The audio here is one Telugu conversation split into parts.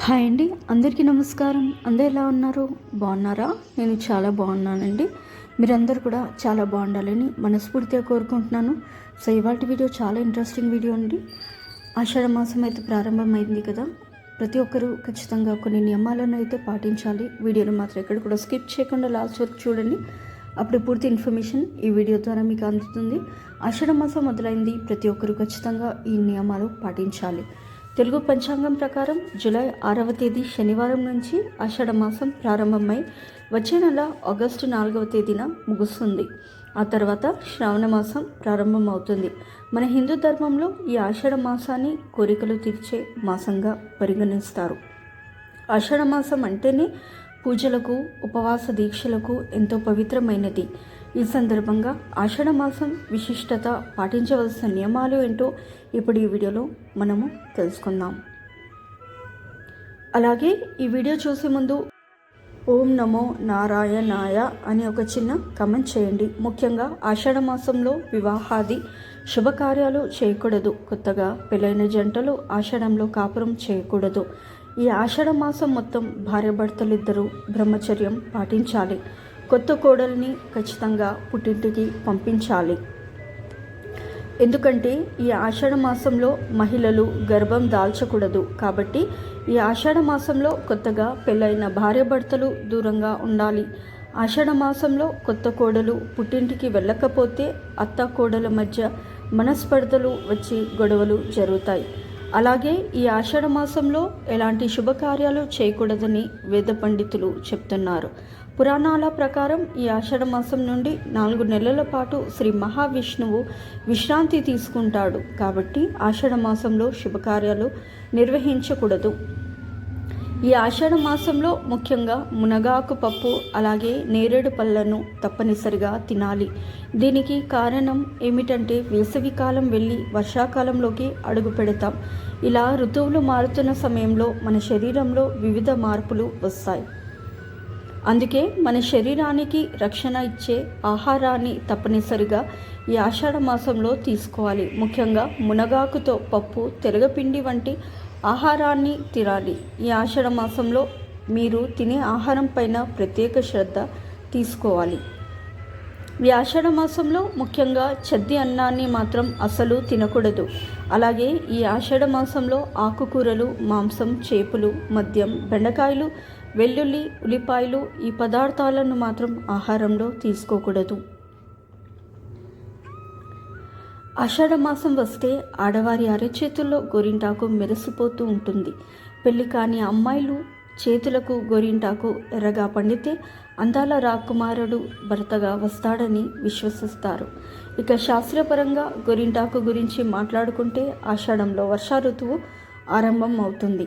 హాయ్ అండి అందరికీ నమస్కారం. అందరు ఎలా ఉన్నారు? బాగున్నారా? నేను చాలా బాగున్నానండి. మీరందరూ కూడా చాలా బాగుండాలని మనస్ఫూర్తిగా కోరుకుంటున్నాను. సో ఇవాళ వీడియో చాలా ఇంట్రెస్టింగ్ వీడియో అండి. ఆషాఢ మాసం అయితే ప్రారంభమైంది కదా. ప్రతి ఒక్కరూ ఖచ్చితంగా కొన్ని నియమాలను అయితే పాటించాలి. వీడియోను మాత్రం ఎక్కడ కూడా స్కిప్ చేయకుండా లాస్ట్ వరకు చూడండి. అప్పుడు పూర్తి ఇన్ఫర్మేషన్ ఈ వీడియో ద్వారా మీకు అందుతుంది. ఆషాఢ మాసం మొదలైంది. ప్రతి ఒక్కరూ ఖచ్చితంగా ఈ నియమాలు పాటించాలి. తెలుగు పంచాంగం ప్రకారం జూలై ఆరవ తేదీ శనివారం నుంచి ఆషాఢ మాసం ప్రారంభమై వచ్చే నెల ఆగస్టు నాలుగవ తేదీన ముగుస్తుంది. ఆ తర్వాత శ్రావణ మాసం ప్రారంభమవుతుంది. మన హిందూ ధర్మంలో ఈ ఆషాఢ మాసాన్ని కోరికలు తీర్చే మాసంగా పరిగణిస్తారు. ఆషాఢ మాసం అంటేనే పూజలకు ఉపవాస దీక్షలకు ఎంతో పవిత్రమైనది. ఈ సందర్భంగా ఆషాఢ మాసం విశిష్టత పాటించవలసిన నియమాలు ఏంటో ఇప్పుడు ఈ వీడియోలో మనము తెలుసుకుందాం. అలాగే ఈ వీడియో చూసే ముందు ఓం నమో నారాయణాయ అని ఒక చిన్న కమెంట్ చేయండి. ముఖ్యంగా ఆషాఢ మాసంలో వివాహాది శుభకార్యాలు చేయకూడదు. కొత్తగా పెళ్ళైన జంటలు ఆషాఢంలో కాపురం చేయకూడదు. ఈ ఆషాఢ మాసం మొత్తం భార్యాభర్తలు బ్రహ్మచర్యం పాటించాలి. కొత్త కోడల్ని ఖచ్చితంగా పుట్టింటికి పంపించాలి. ఎందుకంటే ఈ ఆషాఢ మాసంలో మహిళలు గర్భం దాల్చకూడదు కాబట్టి ఈ ఆషాఢ మాసంలో కొత్తగా పెళ్ళైన భార్యభర్తలు దూరంగా ఉండాలి. ఆషాఢ మాసంలో కొత్త కోడలు పుట్టింటికి వెళ్ళకపోతే అత్త కోడల మధ్య మనస్పర్ధలు వచ్చి గొడవలు జరుగుతాయి. అలాగే ఈ ఆషాఢ మాసంలో ఎలాంటి శుభకార్యాలు చేయకూడదని వేద పండితులు చెప్తున్నారు. పురాణాల ప్రకారం ఈ ఆషాఢ మాసం నుండి నాలుగు నెలల పాటు శ్రీ మహావిష్ణువు విశ్రాంతి తీసుకుంటాడు. కాబట్టి ఆషాఢ మాసంలో శుభకార్యాలు నిర్వహించకూడదు. ఈ ఆషాఢ మాసంలో ముఖ్యంగా మునగాకు పప్పు అలాగే నేరేడు పళ్ళను తప్పనిసరిగా తినాలి. దీనికి కారణం ఏమిటంటే వేసవికాలం వెళ్ళి వర్షాకాలంలోకి అడుగు పెడతాం. ఇలా ఋతువులు మారుతున్న సమయంలో మన శరీరంలో వివిధ మార్పులు వస్తాయి. అందుకే మన శరీరానికి రక్షణ ఇచ్చే ఆహారాన్ని తప్పనిసరిగా ఈ ఆషాఢ మాసంలో తీసుకోవాలి. ముఖ్యంగా మునగాకుతో పప్పు తెరగపిండి వంటి ఆహారాన్ని తినాలి. ఈ ఆషాఢ మాసంలో మీరు తినే ఆహారం పైన ప్రత్యేక శ్రద్ధ తీసుకోవాలి. ఈ ఆషాఢ మాసంలో ముఖ్యంగా చద్ది అన్నాన్ని మాత్రం అసలు తినకూడదు. అలాగే ఈ ఆషాఢ మాసంలో ఆకుకూరలు మాంసం చేపలు మద్యం బెండకాయలు వెల్లుల్లి ఉల్లిపాయలు ఈ పదార్థాలను మాత్రం ఆహారంలో తీసుకోకూడదు. ఆషాఢ మాసం వస్తే ఆడవారి అరచేతుల్లో గోరింటాకు మెరిసిపోతూ ఉంటుంది. పెళ్ళి కాని అమ్మాయిలు చేతులకు గోరింటాకు ఎర్రగా పండితే అందాల రాకుమారుడు భర్తగా వస్తాడని విశ్వసిస్తారు. ఇక శాస్త్రపరంగా గోరింటాకు గురించి మాట్లాడుకుంటే ఆషాఢంలో వర్ష ఋతువు ఆరంభం అవుతుంది.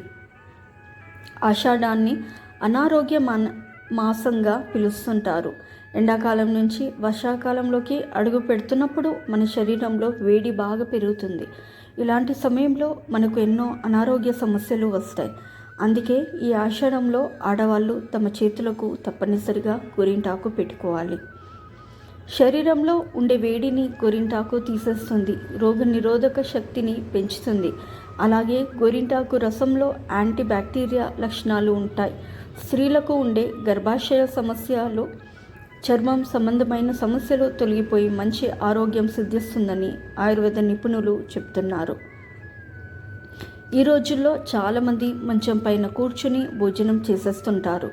ఆషాఢాన్ని అనారోగ్య మన మాసంగా పిలుస్తుంటారు. ఎండాకాలం నుంచి వర్షాకాలంలోకి అడుగు పెడుతున్నప్పుడు మన శరీరంలో వేడి బాగా పెరుగుతుంది. ఇలాంటి సమయంలో మనకు ఎన్నో అనారోగ్య సమస్యలు వస్తాయి. అందుకే ఈ ఆషాఢంలో ఆడవాళ్ళు తమ చేతులకు తప్పనిసరిగా గోరింటాకు పెట్టుకోవాలి. శరీరంలో ఉండే వేడిని గోరింటాకు తీసేస్తుంది. రోగ నిరోధక శక్తిని పెంచుతుంది. అలాగే గోరింటాకు రసంలో యాంటీ బ్యాక్టీరియా లక్షణాలు ఉంటాయి. స్త్రీలకు ఉండే గర్భాశయ సమస్యలు చర్మం సంబంధమైన సమస్యలు తొలగిపోయి మంచి ఆరోగ్యం సిద్ధిస్తుందని ఆయుర్వేద నిపుణులు చెప్తున్నారు. ఈ రోజుల్లో చాలామంది మంచం పైన కూర్చుని భోజనం చేసేస్తుంటారు.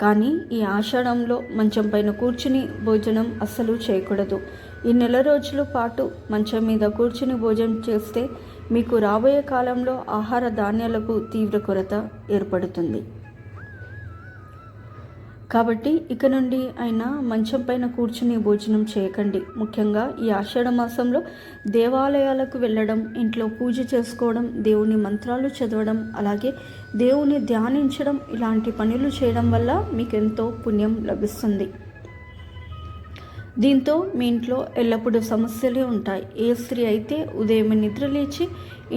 కానీ ఈ ఆషాఢంలో మంచం పైన కూర్చుని భోజనం అస్సలు చేయకూడదు. ఈ నెల రోజుల పాటు మంచం మీద కూర్చుని భోజనం చేస్తే మీకు రాబోయే కాలంలో ఆహార ధాన్యాలకు తీవ్ర కొరత ఏర్పడుతుంది. కాబట్టి ఇక నుండి అయినా మంచం పైన కూర్చుని భోజనం చేయకండి. ముఖ్యంగా ఈ ఆషాఢ మాసంలో దేవాలయాలకు వెళ్ళడం ఇంట్లో పూజ చేసుకోవడం దేవుని మంత్రాలు చదవడం అలాగే దేవుని ధ్యానించడం ఇలాంటి పనులు చేయడం వల్ల మీకు ఎంతో పుణ్యం లభిస్తుంది. దీంతో మీ ఇంట్లో ఎల్లప్పుడూ సమస్యలే ఉంటాయి. ఏ స్త్రీ అయితే ఉదయం నిద్ర లేచి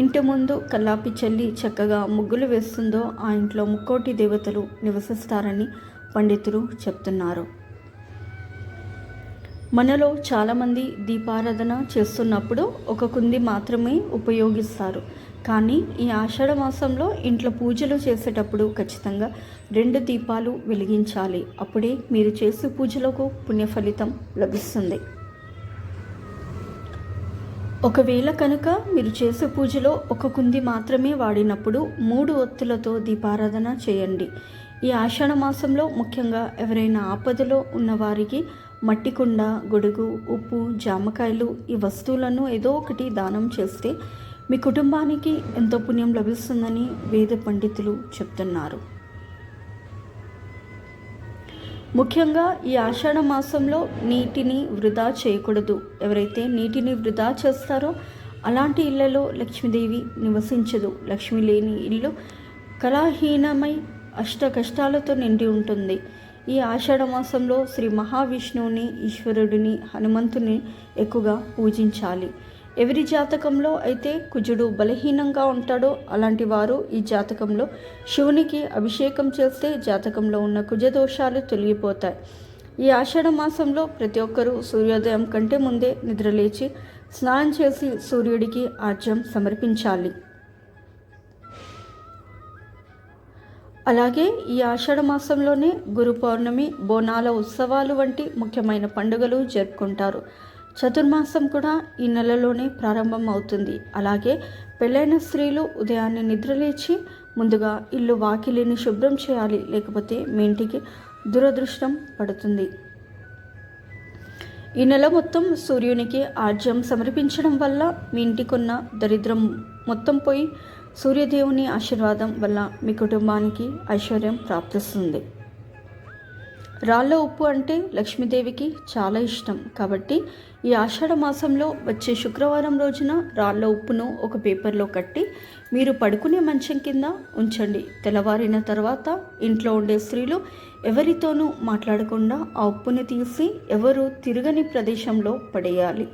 ఇంటి ముందు కల్లాపి చల్లి చక్కగా ముగ్గులు వేస్తుందో ఆ ఇంట్లో ముక్కోటి దేవతలు నివసిస్తారని పండితులు చెప్తున్నారు. మనలో చాలామంది దీపారాధన చేస్తున్నప్పుడు ఒక కుంది మాత్రమే ఉపయోగిస్తారు. కానీ ఈ ఆషాఢ మాసంలో ఇంట్లో పూజలు చేసేటప్పుడు ఖచ్చితంగా రెండు దీపాలు వెలిగించాలి. అప్పుడే మీరు చేసే పూజలకు పుణ్య ఫలితం లభిస్తుంది. ఒకవేళ కనుక మీరు చేసే పూజలో ఒక కుంది మాత్రమే వాడినప్పుడు మూడు ఒత్తులతో దీపారాధన చేయండి. ఈ ఆషాఢ మాసంలో ముఖ్యంగా ఎవరైనా ఆపదలో ఉన్నవారికి మట్టి కుండ గొడుగు ఉప్పు జామకాయలు ఈ వస్తువులను ఏదో ఒకటి దానం చేస్తే మీ కుటుంబానికి ఎంతో పుణ్యం లభిస్తుందని వేద పండితులు చెప్తున్నారు. ముఖ్యంగా ఈ ఆషాఢ మాసంలో నీటిని వృధా చేయకూడదు. ఎవరైతే నీటిని వృధా చేస్తారో అలాంటి ఇళ్ళలో లక్ష్మీదేవి నివసించదు. లక్ష్మి లేని ఇల్లు కళాహీనమై అష్ట కష్టాలతో నిండి ఉంటుంది. ఈ ఆషాఢ మాసంలో శ్రీ మహావిష్ణువుని ఈశ్వరుడిని హనుమంతుని ఎక్కువగా పూజించాలి. ఎవరి జాతకంలో అయితే కుజుడు బలహీనంగా ఉంటాడో అలాంటి వారు ఈ జాతకంలో శివునికి అభిషేకం చేస్తే జాతకంలో ఉన్న కుజ దోషాలు తొలగిపోతాయి. ఈ ఆషాఢ మాసంలో ప్రతి ఒక్కరూ సూర్యోదయం కంటే ముందే నిద్రలేచి స్నానం చేసి సూర్యుడికి ఆర్జ్యం సమర్పించాలి. అలాగే ఈ ఆషాఢ మాసంలోనే గురు పౌర్ణమి బోనాల ఉత్సవాలు వంటి ముఖ్యమైన పండుగలు జరుపుకుంటారు. చతుర్మాసం కూడా ఈ నెలలోనే ప్రారంభం అవుతుంది అలాగే పెళ్ళైన స్త్రీలు ఉదయాన్నే నిద్రలేచి ముందుగా ఇల్లు వాకిలిని శుభ్రం చేయాలి. లేకపోతే మీ ఇంటికి దురదృష్టం పడుతుంది. ఈ నెల మొత్తం సూర్యునికి ఆర్జ్యం సమర్పించడం వల్ల మీ ఇంటికున్న దరిద్రం మొత్తం పోయి సూర్యదేవుని ఆశీర్వాదం వల్ల మీ కుటుంబానికి ఐశ్వర్యం ప్రాప్తిస్తుంది. రాళ్ళ ఉప్పు అంటే లక్ష్మీదేవికి చాలా ఇష్టం. కాబట్టి ఈ ఆషాఢ మాసంలో వచ్చే శుక్రవారం రోజున రాళ్ళ ఉప్పును ఒక పేపర్లో కట్టి మీరు పడుకునే మంచం కింద ఉంచండి. తెల్లవారిన తర్వాత ఇంట్లో ఉండే స్త్రీలు ఎవరితోనూ మాట్లాడకుండా ఆ ఉప్పుని తీసి ఎవరు తిరగని ప్రదేశంలో పడేయాలి.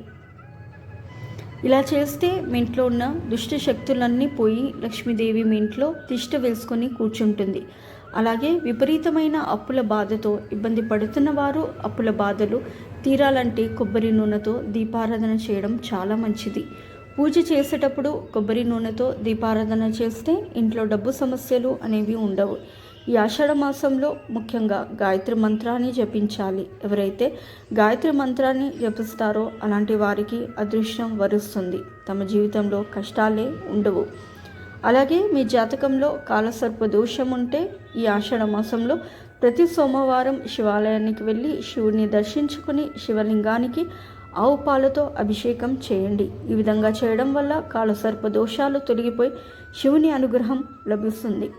ఇలా చేస్తే మీ ఇంట్లో ఉన్న దుష్ట శక్తులన్నీ పోయి లక్ష్మీదేవి మీ ఇంట్లో తిష్ట వేసుకొని కూర్చుంటుంది. అలాగే విపరీతమైన అప్పుల బాధతో ఇబ్బంది పడుతున్న వారు అప్పుల బాధలు తీరాలంటే కొబ్బరి నూనెతో దీపారాధన చేయడం చాలా మంచిది. పూజ చేసేటప్పుడు కొబ్బరి నూనెతో దీపారాధన చేస్తే ఇంట్లో డబ్బు సమస్యలు అనేవి ఉండవు. ఈ ఆషాఢ మాసంలో ముఖ్యంగా గాయత్రి మంత్రాన్ని జపించాలి. ఎవరైతే గాయత్రి మంత్రాన్ని జపిస్తారో అలాంటి వారికి అదృష్టం వరుస్తుంది. తమ జీవితంలో కష్టాలే ఉండవు. అలాగే మీ జాతకంలో కాలసర్ప దోషం ఉంటే ఈ ఆషాఢ మాసంలో ప్రతి సోమవారం శివాలయానికి వెళ్ళి శివుడిని దర్శించుకుని శివలింగానికి ఆవు పాలతో అభిషేకం చేయండి. ఈ విధంగా చేయడం వల్ల కాలసర్ప దోషాలు తొలగిపోయి శివుని అనుగ్రహం లభిస్తుంది.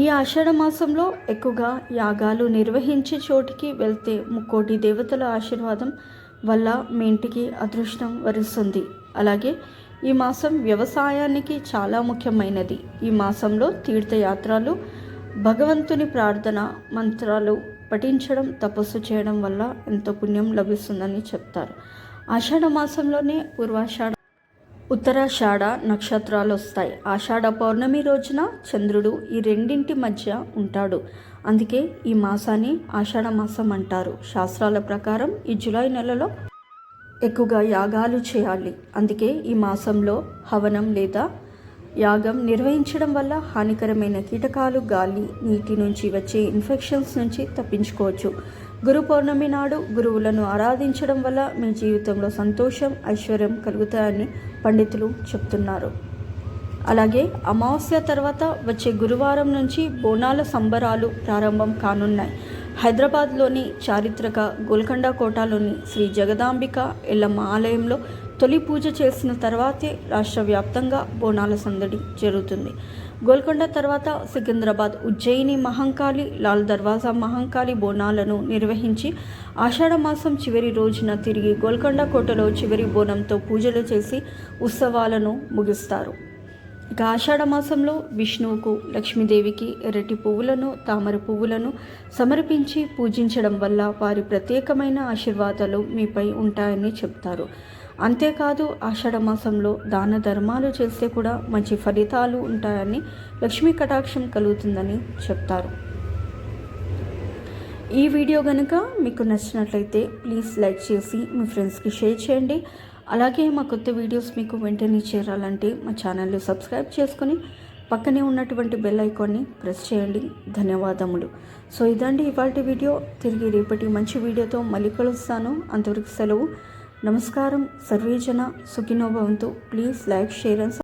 ఈ ఆషాఢ మాసంలో ఎక్కువగా యాగాలు నిర్వహించే చోటికి వెళ్తే ముక్కోటి దేవతల ఆశీర్వాదం వల్ల మీ ఇంటికి అదృష్టం వరిస్తుంది. అలాగే ఈ మాసం వ్యవసాయానికి చాలా ముఖ్యమైనది. ఈ మాసంలో తీర్థయాత్రలు భగవంతుని ప్రార్థన మంత్రాలు పఠించడం తపస్సు చేయడం వల్ల ఎంతో పుణ్యం లభిస్తుందని చెప్తారు. ఆషాఢ మాసంలోనే పూర్వాషాఢ ఉత్తరాషాఢ నక్షత్రాలు వస్తాయి ఆషాఢ పౌర్ణమి రోజున చంద్రుడు ఈ రెండింటి మధ్య ఉంటాడు. అందుకే ఈ మాసాన్ని ఆషాఢ మాసం అంటారు. శాస్త్రాల ప్రకారం ఈ జులై నెలలో ఎక్కువగా యాగాలు చేయాలి. అందుకే ఈ మాసంలో హవనం లేదా యాగం నిర్వహించడం వల్ల హానికరమైన కీటకాలు గాలి నీటి నుంచి వచ్చే ఇన్ఫెక్షన్స్ నుంచి తప్పించుకోవచ్చు. గురు పౌర్ణమి నాడు గురువులను ఆరాధించడం వల్ల మీ జీవితంలో సంతోషం ఐశ్వర్యం కలుగుతాయని పండితులు చెప్తున్నారు. అలాగే అమావాస్య తర్వాత వచ్చే గురువారం నుంచి బోనాల సంబరాలు ప్రారంభం కానున్నాయి. హైదరాబాద్లోని చారిత్రక గోల్కొండ కోటలోని శ్రీ జగదాంబిక ఎల్లమ్మ ఆలయంలో తొలి పూజ చేసిన తర్వాతే రాష్ట్ర వ్యాప్తంగా బోనాల సందడి జరుగుతుంది. గోల్కొండ తర్వాత సికింద్రాబాద్ ఉజ్జయిని మహంకాళి లాల్ దర్వాజా మహంకాళి బోనాలను నిర్వహించి ఆషాఢ మాసం చివరి రోజున తిరిగి గోల్కొండ కోటలో చివరి బోనంతో పూజలు చేసి ఉత్సవాలను ముగిస్తారు. ఇక ఆషాఢ మాసంలో విష్ణువుకు లక్ష్మీదేవికి ఎర్రటి పువ్వులను తామర పువ్వులను సమర్పించి పూజించడం వల్ల వారి ప్రత్యేకమైన ఆశీర్వాదాలు మీపై ఉంటాయని చెప్తారు. అంతేకాదు ఆషాఢ మాసంలో దాన ధర్మాలు చేస్తే కూడా మంచి ఫలితాలు ఉంటాయని లక్ష్మీ కటాక్షం కలుగుతుందని చెప్తారు. ఈ వీడియో కనుక మీకు నచ్చినట్లయితే ప్లీజ్ లైక్ చేసి మీ ఫ్రెండ్స్కి షేర్ చేయండి. అలాగే మా కొత్త వీడియోస్ మీకు వెంటనే చేరాలంటే మా ఛానల్ని సబ్స్క్రైబ్ చేసుకొని పక్కనే ఉన్నటువంటి బెల్ ఐకాన్ని ప్రెస్ చేయండి. ధన్యవాదములు. సో ఇదండి ఇవాళ వీడియో. తిరిగి రేపటి మంచి వీడియోతో మళ్ళీ కలుస్తాను. అంతవరకు సెలవు. నమస్కారం. సర్వేజన Sukhinobhavantu please like share and